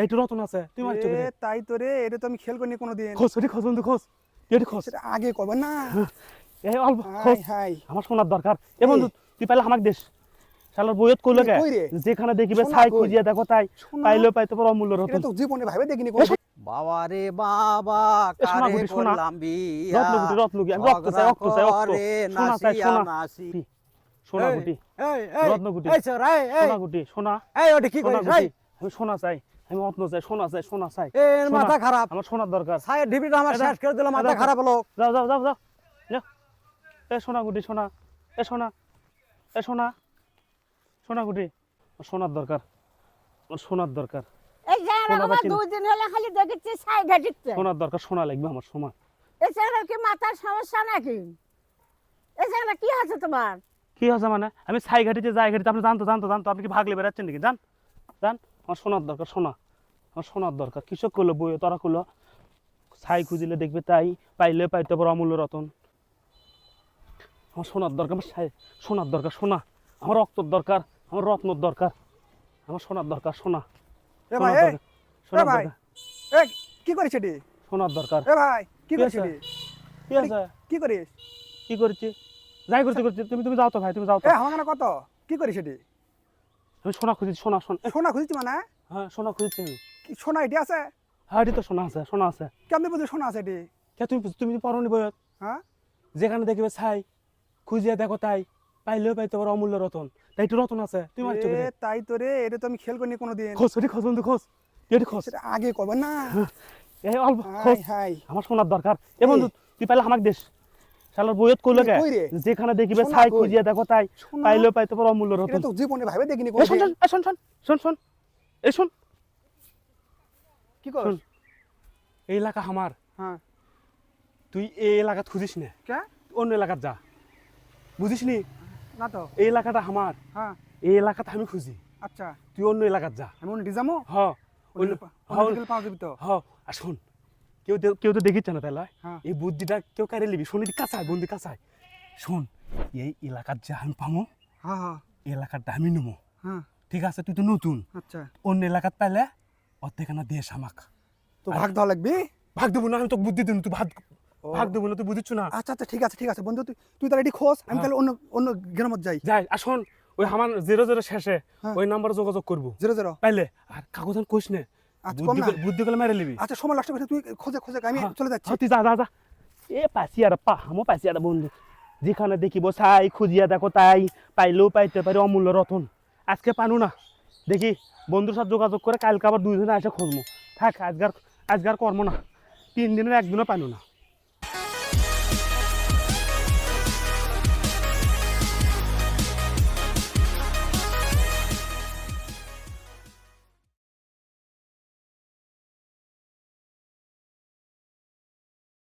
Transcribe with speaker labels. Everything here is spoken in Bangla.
Speaker 1: একটু রতন আছে তুই মারছো
Speaker 2: এ, তাই তো রে এটা তো আমি খেল করিনি
Speaker 1: খোঁজ খোঁজ বন্ধু খোঁজ। এটি খোঁজ।
Speaker 2: আগে কবে না।
Speaker 1: এই অল্প
Speaker 2: হাই
Speaker 1: খোঁজ।
Speaker 2: হাই।
Speaker 1: আমার শোনার দরকার। এ বন্ধু তুই পাইলে আমাকে দেশ শালার বইয়ত কইলো কে? যেখানে দেখিবে
Speaker 2: সোনা
Speaker 1: ছাই খুঁজিয়া দেখো তাই।
Speaker 2: সোনা?
Speaker 1: পাইলেও পাইতে পারো অমূল্য
Speaker 2: এটা
Speaker 1: রতন।
Speaker 2: তো জীবনে ভাবে দেখিনি কোনোদিন।
Speaker 3: বাবা রে বাবা কারে
Speaker 1: শোনা।
Speaker 3: করলাম বিয়া?
Speaker 1: রত্নগুটি রত্নগুটি আমি রক্ত চাই রক্ত চাই রক্ত। সোনা চাই
Speaker 3: নাচিয়া
Speaker 1: সোনা। গুটি।
Speaker 3: এই, এই,
Speaker 1: রত্নগুটি।
Speaker 3: এই এই, এই,
Speaker 1: সোনা গুটি সোনা
Speaker 3: এই, ওটা কি করিস, এই?
Speaker 1: আমি সোনা চাই। আমি চাই সোনা চাই সোনা চাই।
Speaker 3: এর। মাথা খারাপ।
Speaker 1: আমার সোনার দরকার।
Speaker 3: ছায়ের ঢিপিটা আমার শেষ করে দিল মাথা খারাপ হলো।
Speaker 1: যাও যাও যাও যাও যাও এ সোনা গুটি সোনা। এ সোনা। এ সোনা। সোনা গুটি। আমার সোনার দরকার। আমার সোনার দরকার।
Speaker 4: এই জায়গা আমার
Speaker 1: না।
Speaker 4: দুই দিন হলে খালি দেখেছি সাই ঘাটিতে
Speaker 1: সোনার দরকার সোনা লাগবে আমার সোনা।
Speaker 4: জায়গা কি মাথার সমস্যা নাকি? এই জায়গা কি আছে তোমার?
Speaker 1: কি হচ্ছে মানে? আমি ছাই ঘাটিতে যাই ঘাটিতে। আপনি জানতো জানতো জানতো। আপনি কি ভাগলে বেড়াচ্ছেন নাকি? জান জান। আমার সোনার দরকার সোনা আমার সোনার দরকার। কৃষক করল বই তারা করল ছাই খুঁজিলে দেখবে তাই পাইলে পাইতে পারো অমূল্য রতন। আমার সোনার দরকার আমার ছাই সোনার দরকার সোনা আমার রক্তর দরকার আমার রত্নর দরকার। আমার সোনার দরকার সোনা সোনার দরকার
Speaker 2: কি করিস এটি?
Speaker 1: সোনার দরকার।
Speaker 2: এ ভাই কি করিস এটি?
Speaker 1: কি আছে।
Speaker 2: কি করিস?
Speaker 1: কি করছি? যাই করছি করছি। তুমি তুমি যাও তো ভাই তুমি যাও তো।
Speaker 2: এ আমার কত? কি করিস এটি?
Speaker 1: আমি সোনা খুঁজছি সোনা সোনা।
Speaker 2: সোনা খুঁজছি মানে?
Speaker 1: হ্যাঁ সোনা খুঁজছি আমি।
Speaker 2: কি সোনা এটি আছে?
Speaker 1: হ্যাঁ এটি তো সোনা আছে সোনা আছে।
Speaker 2: কেমনি সোনা আছে এটি?
Speaker 1: কে তুমি তুমি পরনি বইত
Speaker 2: হ্যাঁ?
Speaker 1: যেখানে দেখবে ছাই খুঁজিয়া দেখো তাই। পাইলেও পাইতে পারো অমূল্য রতন। তাই একটু রতন আছে তুই মারছো
Speaker 2: তাই তো রে এটা তো আমি খেল করিনি কোনোদিন।
Speaker 1: খোঁজ এটি খোঁজ বন্ধু খোঁজ। এটি খোঁজ।
Speaker 2: আগে কবে না।
Speaker 1: এই অল্প
Speaker 2: হাই
Speaker 1: খোঁজ।
Speaker 2: হাই।
Speaker 1: আমার সোনার দরকার। এ বন্ধু তুই পাইলে আমাকে দেশ শালার বইয়ত কইলো কে? যেখানে দেখিবে ছাই খুঁজিয়া দেখো তাই।
Speaker 2: সোনা?
Speaker 1: পাইলেও পাইতে পারো অমূল্য
Speaker 2: এটা তো জীবনে ভাবে দেখিনি
Speaker 1: এ শোন শোন শোন শোন শোন এই শোন।
Speaker 2: কি কর
Speaker 1: এই এলাকা আমার।
Speaker 2: হ্যাঁ।
Speaker 1: তুই এই এলাকাত খুঁজিস না।
Speaker 2: কে?
Speaker 1: অন্য এলাকাত যা। বুঝিস নি?
Speaker 2: না তো।
Speaker 1: এই এলাকাটা আমার।
Speaker 2: হ্যাঁ।
Speaker 1: এই এলাকাতে আমি খুঁজি।
Speaker 2: আচ্ছা।
Speaker 1: তুই অন্য এলাকাত যা।
Speaker 2: আমি অন্য ডিজামো?
Speaker 1: হ। অন্য
Speaker 2: পাওয়া যাবি তো?
Speaker 1: হ। আর শোন কেউ তো- কেউ তো দেখিচ্ছে না তাহলে।
Speaker 2: হ্যাঁ।
Speaker 1: এই বুদ্ধিটা কেউ কারে লিবি শুনি কাঁচায় বন্দি কাঁচায় শোন এই এলাকার যা আমি পামো
Speaker 2: হ্যাঁ হ্যাঁ।
Speaker 1: এলাকারটা আমি নেব
Speaker 2: হ্যাঁ।
Speaker 1: ঠিক আছে তুই তো নতুন।
Speaker 2: আচ্ছা।
Speaker 1: অন্য এলাকাত পাইলে অর্ধেকানা দিয়ে আমাক।
Speaker 2: তো ভাগ দেওয়া লাগবে?
Speaker 1: ভাগ দেবো না আমি তো বুদ্ধি দেবো তুই ভাগ। ভাগ দেবো না তুই বুঝিচ্ছ না?
Speaker 2: আচ্ছা আচ্ছা ঠিক আছে ঠিক আছে বন্ধু তুই তুই তাহলে এটি খোঁজ আমি তাহলে অন্য অন্য গ্রামত যাই।
Speaker 1: যাই আর শোন ওই আমার জিরো জিরো শেষে
Speaker 2: হ্যাঁ।
Speaker 1: ওই নাম্বারে যোগাযোগ করব।
Speaker 2: জিরো জিরো
Speaker 1: পাইলে? আর কাগজ কইস নে বুদ্ধি করে- বুদ্ধি মেরে
Speaker 2: আচ্ছা সময় লাগছে তুই খোঁজে খোঁজে আমি
Speaker 1: হ্যাঁ,
Speaker 2: চলে যাচ্ছি।
Speaker 1: হ্যাঁ, তুই যা যা যা। এ পাইছি আর পা আমও পাইছি আর বন্ধু। যেখানে দেখিব সাই খুঁজিয়া দেখো তাই। পাইলেও পাইতে পারি অমূল্য রতন। আজকে পানু না। দেখি বন্ধুর সাথে যোগাযোগ করে কালকে আবার দুইজনে এসে খুঁজবো। থাক আজকার আজকার কর্ম না। তিন দিনের একদিনও পানু না।